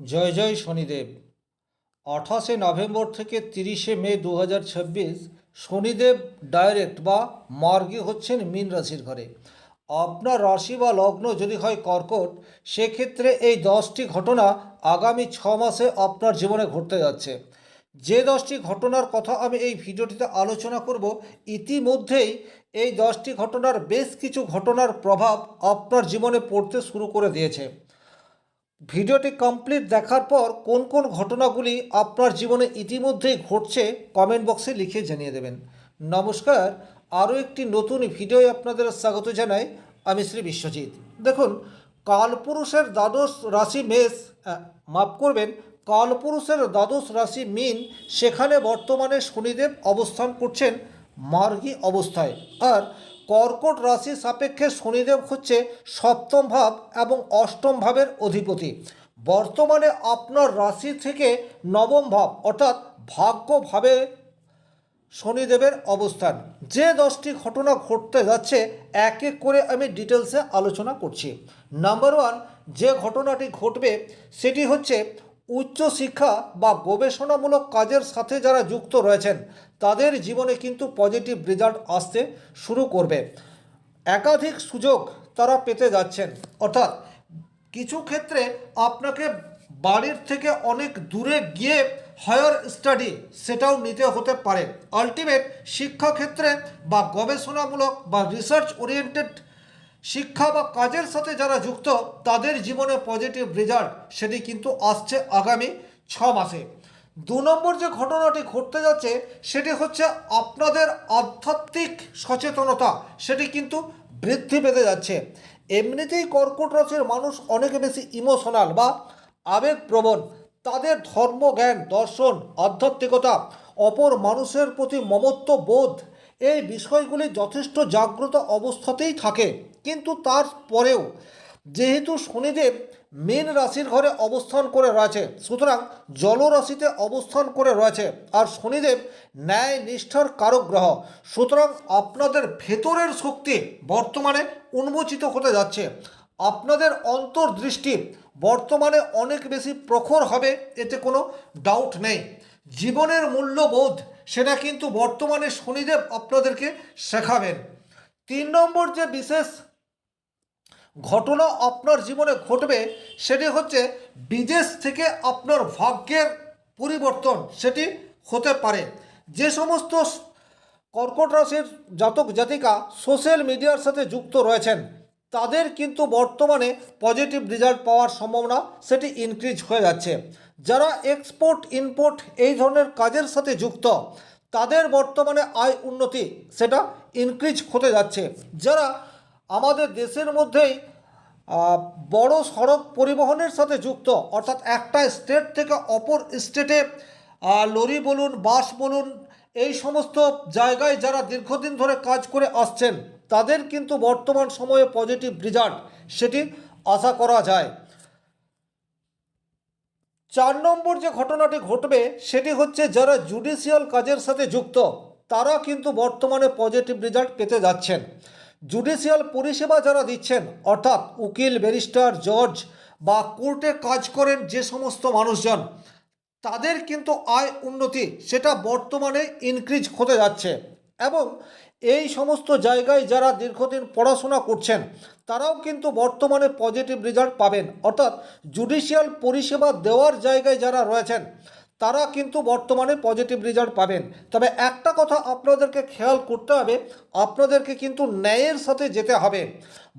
জয় জয় শনিদেব। আঠাশে নভেম্বর থেকে তিরিশে মে দু হাজার ছাব্বিশ শনিদেব ডাইরেক্ট বা মার্গী হচ্ছেন মীন রাশির ঘরে। আপনার রাশি বা লগ্ন যদি হয় কর্কট, সেক্ষেত্রে এই দশটি ঘটনা আগামী ছ মাসে আপনার জীবনে ঘটতে যাচ্ছে। যে দশটি ঘটনার কথা আমি এই ভিডিওটিতে আলোচনা করব, ইতিমধ্যেই এই দশটি ঘটনার বেশ কিছু ঘটনার প্রভাব আপনার জীবনে পড়তে শুরু করে দিয়েছে। ভিডিওটি কমপ্লিট দেখার পর কোন কোন ঘটনাগুলি আপনার জীবনে ইতিমধ্যেই ঘটছে কমেন্ট বক্সে লিখে জানিয়ে দেবেন। নমস্কার, আরও একটি নতুন ভিডিওয় আপনাদের স্বাগত জানাই, আমি শ্রী বিশ্বজিৎ। দেখুন, কালপুরুষের দ্বাদশ রাশি মেষ মাফ করবেন, কালপুরুষের দ্বাদশ রাশি মিন, সেখানে বর্তমানে শনিদেব অবস্থান করছেন মার্গী অবস্থায়। আর কর্কট রাশি সাপেক্ষে শনিদেব হচ্ছে সপ্তম ভাব এবং অষ্টম ভাবের অধিপতি। বর্তমানে আপনার রাশি থেকে নবম ভাব অর্থাৎ ভাগ্যভাবে শনিদেবের অবস্থান। যে দশটি ঘটনা ঘটতে যাচ্ছে, এক এক করে আমি ডিটেলসে আলোচনা করছি। নাম্বার ওয়ান যে ঘটনাটি ঘটবে, সেটি হচ্ছে উচ্চশিক্ষা বা গবেষণামূলক কাজের সাথে যারা যুক্ত রয়েছেন তাদের জীবনে কিন্তু পজিটিভ রেজাল্ট আসতে শুরু করবে। একাধিক সুযোগ তারা পেতে যাচ্ছেন। অর্থাৎ কিছু ক্ষেত্রে আপনাকে বাড়ির থেকে অনেক দূরে গিয়ে হায়ার স্টাডি সেটাও নিতে হতে পারে। আলটিমেট শিক্ষাক্ষেত্রে বা গবেষণামূলক বা রিসার্চ ওরিয়েন্টেড শিক্ষা বা কাজের সাথে যারা যুক্ত, তাদের জীবনে পজিটিভ রেজাল্ট সেটি কিন্তু আসছে আগামী ছ মাসে। দু নম্বর যে ঘটনাটি ঘটতে যাচ্ছে, সেটি হচ্ছে আপনাদের আধ্যাত্মিক সচেতনতা। সেটি কিন্তু বৃদ্ধি পেতে যাচ্ছে। এমনিতেই কর্কট রাশির মানুষ অনেক বেশি ইমোশনাল বা আবেগপ্রবণ। তাদের ধর্মজ্ঞান, দর্শন, আধ্যাত্মিকতা, অপর মানুষের প্রতি মমত্ব, বোধ, এই বিষয়গুলি যথেষ্ট জাগ্রত অবস্থাতেই থাকে। কিন্তু তারপরেও যেহেতু শনিদেব মেন রাশির ঘরে অবস্থান করে রয়েছে, সুতরাং জলরাশিতে অবস্থান করে রয়েছে আর শনিদেব ন্যায় নিষ্ঠার কারক গ্রহ, সুতরাং আপনাদের ভেতরের শক্তি বর্তমানে উন্মোচিত হতে যাচ্ছে। আপনাদের অন্তর্দৃষ্টি বর্তমানে অনেক বেশি প্রখর হবে, এতে কোনো ডাউট নেই। জীবনের মূল্যবোধ, সেটা কিন্তু বর্তমানে শনিদেব আপনাদেরকে শেখাবেন। তিন নম্বর যে বিশেষ ঘটনা আপনার জীবনে ঘটবে, সেটি হচ্ছে বিদেশ থেকে আপনার ভাগ্যের পরিবর্তন সেটি হতে পারে। যে সমস্ত কর্কট রাশির জাতক জাতিকা সোশ্যাল মিডিয়ার সাথে যুক্ত রয়েছেন, তাদের কিন্তু বর্তমানে পজিটিভ রেজাল্ট পাওয়ার সম্ভাবনা সেটি ইনক্রিজ হয়ে যাচ্ছে। যারা এক্সপোর্ট ইম্পোর্ট এই ধরনের কাজের সাথে যুক্ত, তাদের বর্তমানে আয় উন্নতি সেটা ইনক্রিজ হতে যাচ্ছে। যারা আমাদের দেশের মধ্যেই বড় সড়ক পরিবহনের সাথে যুক্ত, অর্থাৎ একটা স্টেট থেকে অপর স্টেটে লরি বলুন, বাস বলুন, এই সমস্ত জায়গায় যারা দীর্ঘদিন ধরে কাজ করে আসছেন, তাদের কিন্তু বর্তমান সময়ে পজিটিভ রেজাল্ট সেটি আশা করা যায়। চার নম্বর যে ঘটনাটি ঘটবে, সেটি হচ্ছে যারা জুডিশিয়াল কাজের সাথে যুক্ত, তারা কিন্তু বর্তমানে পজিটিভ রেজাল্ট পেতে যাচ্ছেন। জুডিশিয়াল পরিষেবা যারা দিচ্ছেন, অর্থাৎ উকিল, ব্যারিস্টার, জজ বা কোর্টে কাজ করেন যে সমস্ত মানুষজন, তাদের কিন্তু আয় উন্নতি সেটা বর্তমানে ইনক্রিজ হতে যাচ্ছে। এবং এই সমস্ত জায়গায় যারা দীর্ঘদিন পড়াশোনা করছেন, তারাও কিন্তু বর্তমানে পজিটিভ রেজাল্ট পাবেন। অর্থাৎ জুডিশিয়াল পরিষেবা দেওয়ার জায়গায় যারা রয়েছেন তারা কিন্তু বর্তমানে পজিটিভ রেজাল্ট পাবেন। তবে একটা কথা আপনাদেরকে খেয়াল করতে হবে, আপনাদেরকে কিন্তু ন্যায়ের সাথে যেতে হবে।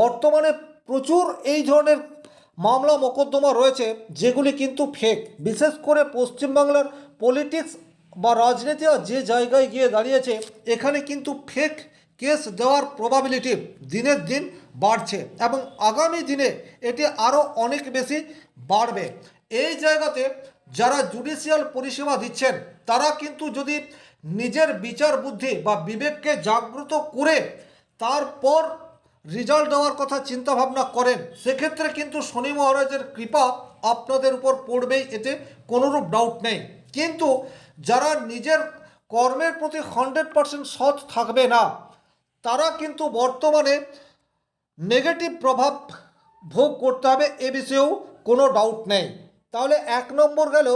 বর্তমানে প্রচুর এই ধরনের মামলা মোকদ্দমা রয়েছে, যেগুলি কিন্তু ফেক বিশেষ করে পশ্চিমবাংলার পলিটিক্স বা রাজনীতি যে জায়গায় গিয়ে দাঁড়িয়েছে, এখানে কিন্তু ফেক কেস দেওয়ার প্রবাবিলিটি দিনের দিন বাড়ছে এবং আগামী দিনে এটি আরও অনেক বেশি বাড়বে। এই জায়গাতে যারা জুডিশিয়াল পরিষেবা দিচ্ছেন, তারা কিন্তু যদি নিজের বিচার বুদ্ধি বা বিবেককে জাগ্রত করে তারপর রেজাল্ট দেওয়ার কথা চিন্তা ভাবনা করেন, সেক্ষেত্রে কিন্তু শনি মহারাজের কৃপা আপনাদের উপর পড়বেই, এতে কোনোরূপ ডাউট নেই। কিন্তু যারা নিজের কর্মের প্রতি হান্ড্রেড পার্সেন্ট সৎ থাকবে না, তারা কিন্তু বর্তমানে নেগেটিভ প্রভাব ভোগ করতে হবে, এ বিষয়েও কোনো ডাউট নেই। তাহলে এক নম্বর গেল,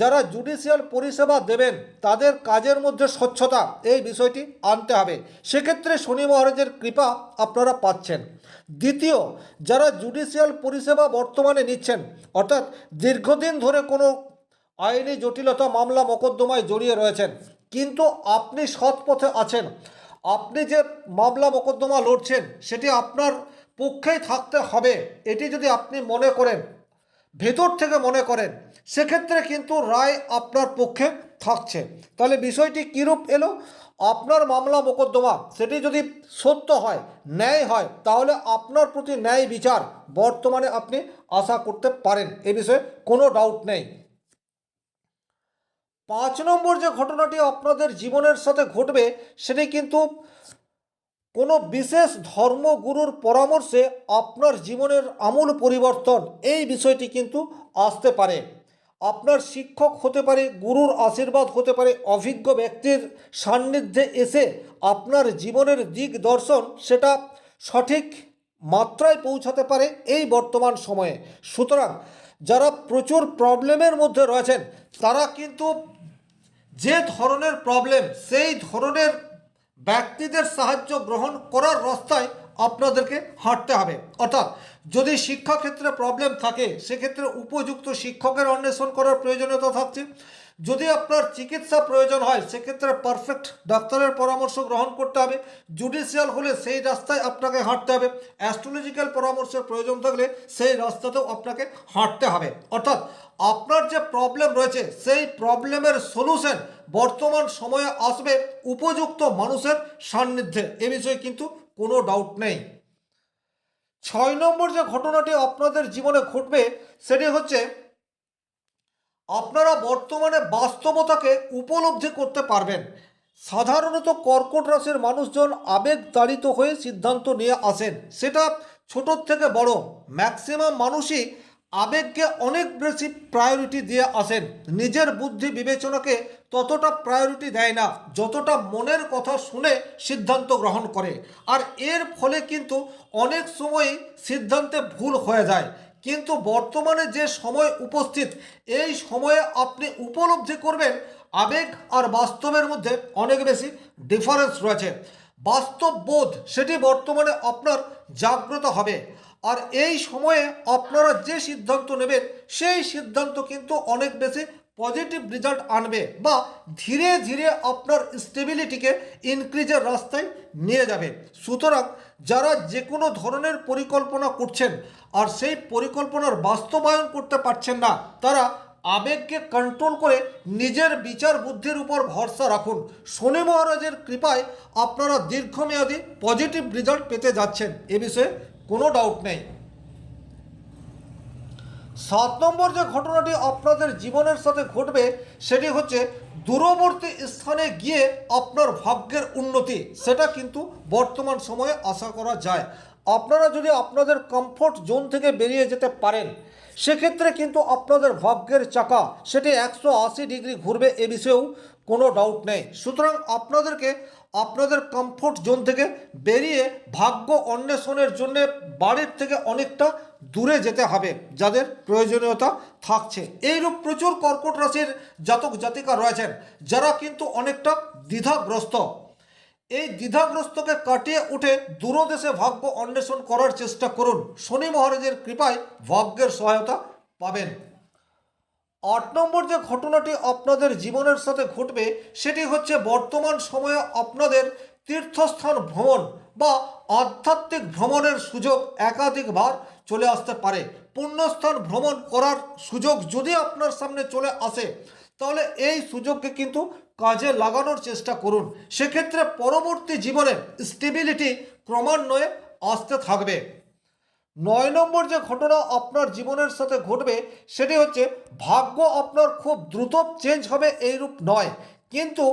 যারা জুডিশিয়াল পরিষেবা দেবেন, তাদের কাজের মধ্যে স্বচ্ছতা, এই বিষয়টি আনতে হবে। সেক্ষেত্রে শনি মহারাজের কৃপা আপনারা পাচ্ছেন। দ্বিতীয়, যারা জুডিশিয়াল পরিষেবা বর্তমানে নিচ্ছেন, অর্থাৎ দীর্ঘদিন ধরে কোনো আইনি জটিলতা, মামলা, মোকদ্দমায় জড়িয়ে রয়েছেন, কিন্তু আপনি সৎ পথে আছেন, আপনি যে মামলা, মোকদ্দমা লড়ছেন, সেটি আপনার পক্ষেই থাকতে হবে, এটি যদি আপনি মনে করেন ভেতর থেকে মনে করেন, সেক্ষেত্রে কিন্তু রায় আপনার পক্ষে থাকছে। তাহলে বিষয়টি কীরূপ এলো? আপনার মামলা মোকদ্দমা, সেটি যদি সত্য হয়, ন্যায় হয়, তাহলে আপনার প্রতি ন্যায় বিচার বর্তমানে আপনি আশা করতে পারেন। এ বিষয়ে কোনো ডাউট নেই। পাঁচ নম্বর যে ঘটনাটি আপনাদের জীবনের সাথে ঘটবে, সেটি কিন্তু কোনো বিশেষ ধর্মগুরুর পরামর্শে আপনার জীবনের আমূল পরিবর্তন এই বিষয়টি কিন্তু আসতে পারে। আপনার শিক্ষক হতে পারে, গুরুর আশীর্বাদ হতে পারে, অভিজ্ঞ ব্যক্তির সান্নিধ্যে এসে আপনার জীবনের দিক দর্শন সেটা সঠিক মাত্রায় পৌঁছাতে পারে এই বর্তমান সময়ে। সুতরাং যারা প্রচুর প্রবলেমের মধ্যে রয়েছেন, তারা কিন্তু যে ধরনের প্রবলেম, সেই ধরনের ব্যক্তিদের সাহায্য গ্রহণ করার রাস্তায় আপনাদেরকে হাঁটতে হবে। অর্থাৎ যদি শিক্ষাক্ষেত্রে প্রবলেম থাকে, সেক্ষেত্রে উপযুক্ত শিক্ষকের অন্বেষণ করার প্রয়োজনীয়তা থাকছে। যদি আপনার চিকিৎসা প্রয়োজন হয়, সেক্ষেত্রে পারফেক্ট ডাক্তারের পরামর্শ গ্রহণ করতে হবে। জুডিশিয়াল হলে সেই রাস্তায় আপনাকে হাঁটতে হবে। অ্যাস্ট্রোলজিক্যাল পরামর্শের প্রয়োজন থাকলে সেই রাস্তাতেও আপনাকে হাঁটতে হবে। অর্থাৎ আপনার যে প্রবলেম রয়েছে, সেই প্রবলেমের সলিউশন বর্তমান সময়ে আসবে উপযুক্ত মানুষের সান্নিধ্যে। এ বিষয়ে কিন্তু কোনো ডাউট নেই। ছয় নম্বর যে ঘটনাটি আপনাদের জীবনে ঘটবে, সেটি হচ্ছে আপনারা বর্তমানে বাস্তবতাকে উপলব্ধি করতে পারবেন। সাধারণত কর্কট রাশির মানুষজন আবেগ তাড়িত হয়ে সিদ্ধান্ত নিয়ে আসেন। সেটা ছোটোর থেকে বড়, ম্যাক্সিমাম মানুষই আবেগকে অনেক বেশি প্রায়োরিটি দিয়ে আসেন। নিজের বুদ্ধি বিবেচনাকে ততটা প্রায়োরিটি দেয় না, যতটা মনের কথা শুনে সিদ্ধান্ত গ্রহণ করে। আর এর ফলে কিন্তু অনেক সময়ই সিদ্ধান্তে ভুল হয়ে যায়। কিন্তু বর্তমানে যে সময় উপস্থিত, এই সময়ে আপনি উপলব্ধি করবেন আবেগ আর বাস্তবের মধ্যে অনেক বেশি ডিফারেন্স রয়েছে। বাস্তব বোধ, সেটি বর্তমানে আপনার জাগ্রত হবে। আর এই সময়ে আপনারা যে সিদ্ধান্ত নেবেন, সেই সিদ্ধান্ত কিন্তু অনেক বেশি পজিটিভ রেজাল্ট আনবে বা ধীরে ধীরে আপনার স্টেবিলিটিকে ইনক্রিজের রাস্তায় নিয়ে যাবে। সুতরাং যারা যে কোনো ধরনের পরিকল্পনা করছেন আর সেই পরিকল্পনার বাস্তবায়ন করতে পারছেন না, তারা আবেগকে কন্ট্রোল করে নিজের বিচার বুদ্ধির উপর ভরসা রাখুন। শনি মহারাজের কৃপায় আপনারা দীর্ঘমেয়াদী পজিটিভ রেজাল্ট পেতে যাচ্ছেন, এ বিষয়ে কোনো ডাউট নেই। সাত নম্বর যে ঘটনাটি আপনাদের জীবনের সাথে ঘটবে, সেটি হচ্ছে দূরবর্তী স্থানে গিয়ে আপনার ভাগ্যের উন্নতি, সেটা কিন্তু বর্তমান সময়ে আশা করা যায়। আপনারা যদি আপনাদের কমফোর্ট জোন থেকে বেরিয়ে যেতে পারেন, সেক্ষেত্রে কিন্তু আপনাদের ভাগ্যের চাকা, সেটি একশো আশি ডিগ্রি ঘুরবে এ বিষয়েও কোনো ডাউট নেই। সুতরাং আপনাদেরকে আপনাদের কমফোর্ট জোন থেকে বেরিয়ে ভাগ্য অন্বেষণের জন্য বাড়ির থেকে অনেকটা দূরে যেতে হবে, যাদের প্রয়োজনীয়তা থাকছে। এইরূপ প্রচুর কর্কট রাশির জাতক জাতিকা রয়েছেন, যারা কিন্তু অনেকটা দ্বিধাগ্রস্ত। এই দ্বিধাগ্রস্তকে কাটিয়ে উঠে দূরদেশে ভাগ্য অন্বেষণ করার চেষ্টা করুন। শনি মহারাজের কৃপায় ভাগ্যের সহায়তা পাবেন। আট নম্বর যে ঘটনাটি আপনাদের জীবনের সাথে ঘটবে, সেটি হচ্ছে বর্তমান সময়ে আপনাদের তীর্থস্থান ভ্রমণ বা আধ্যাত্মিক ভ্রমণের সুযোগ একাধিকবার চলে আসতে পারে। পুণ্যস্থান ভ্রমণ করার সুযোগ যদি আপনার সামনে চলে আসে, তাহলে এই সুযোগকে কিন্তু কাজে লাগানোর চেষ্টা করুন। সেক্ষেত্রে পরবর্তী জীবনে স্টেবিলিটি ক্রমান্বয়ে আসতে থাকবে। নয় নম্বর যে ঘটনা আপনার জীবনের সাথে ঘটবে, সেটি হচ্ছে ভাগ্য আপনার খুব দ্রুত চেঞ্জ হবে এইরূপ নয়। কিন্তু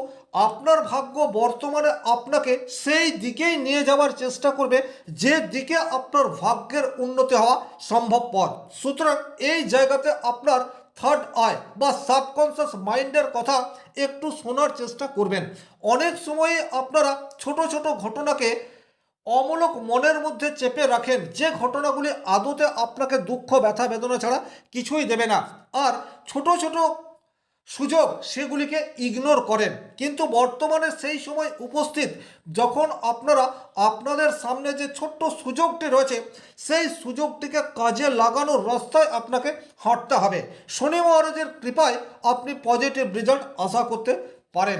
আপনার ভাগ্য বর্তমানে আপনাকে সেই দিকেই নিয়ে যাওয়ার চেষ্টা করবে, যে দিকে আপনার ভাগ্যের উন্নতি হওয়া সম্ভবপর। সুতরাং এই জায়গাতে আপনার থার্ড আই বা সাবকনসিয়াস মাইন্ডের কথা একটু শোনার চেষ্টা করবেন। অনেক সময়ে আপনারা ছোট ছোট ঘটনাকে অমূলক মনের মধ্যে চেপে রাখেন, যে ঘটনাগুলি আদতে আপনাকে দুঃখ, ব্যথা, বেদনা ছাড়া কিছুই দেবে না। আর ছোট ছোট সুযোগ সেগুলিকে ইগনোর করেন। কিন্তু বর্তমানে সেই সময় উপস্থিত, যখন আপনারা আপনাদের সামনে যে ছোট্ট সুযোগটি রয়েছে, সেই সুযোগটিকে কাজে লাগানোর রাস্তায় আপনাকে হাঁটতে হবে। শনি মহারাজের কৃপায় আপনি পজিটিভ রেজাল্ট আশা করতে পারেন।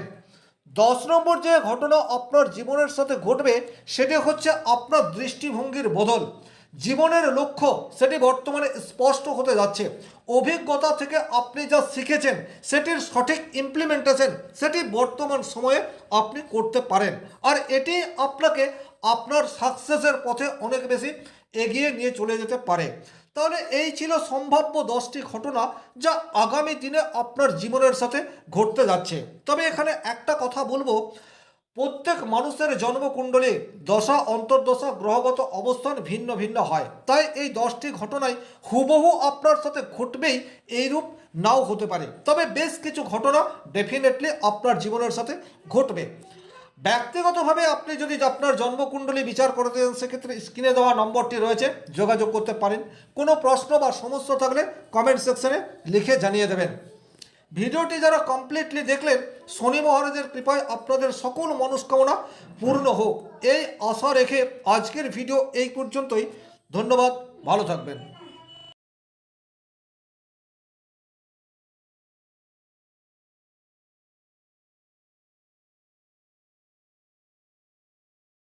দশ নম্বর যে ঘটনা আপনার জীবনের সাথে ঘটবে, সেটি হচ্ছে আপনার দৃষ্টিভঙ্গির বদল। জীবনের লক্ষ্য, সেটি বর্তমানে স্পষ্ট হতে যাচ্ছে। অভিজ্ঞতা থেকে আপনি যা শিখেছেন, সেটির সঠিক ইমপ্লিমেন্টেশন সেটি বর্তমান সময়ে আপনি করতে পারেন। আর এটি আপনাকে আপনার সাকসেসের পথে অনেক বেশি এগিয়ে নিয়ে চলে যেতে পারে। তাহলে এই ছিল সম্ভাব্য দশটি ঘটনা যা আগামী দিনে আপনার জীবনের সাথে ঘটতে যাচ্ছে। তবে এখানে একটা কথা বলব। প্রত্যেক মানুষের জন্মকুণ্ডলী দশা, অন্তর্দশা, গ্রহগত অবস্থান ভিন্ন ভিন্ন হয়। তাই এই দশটি ঘটনায় হুবহু আপনার সাথে ঘটবেই এইরূপ নাও হতে পারে। তবে বেশ কিছু ঘটনা ডেফিনেটলি আপনার জীবনের সাথে ঘটবে। ব্যক্তিগতভাবে আপনি যদি আপনার জন্মকুণ্ডলী বিচার করতে চান সেক্ষেত্রে স্ক্রিনে দেওয়া নম্বরটি রয়েছে, যোগাযোগ করতে পারেন। কোনো প্রশ্ন বা সমস্যা থাকলে কমেন্ট সেকশনে লিখে জানিয়ে দেবেন। ভিডিওটি যারা কমপ্লিটলি দেখলেন, শনি মহারাজের কৃপায় আপনাদের সকল মনস্কামনা পূর্ণ হোক। এই আশা রেখে আজকের ভিডিও এই পর্যন্তই। ধন্যবাদ, ভালো থাকবেন।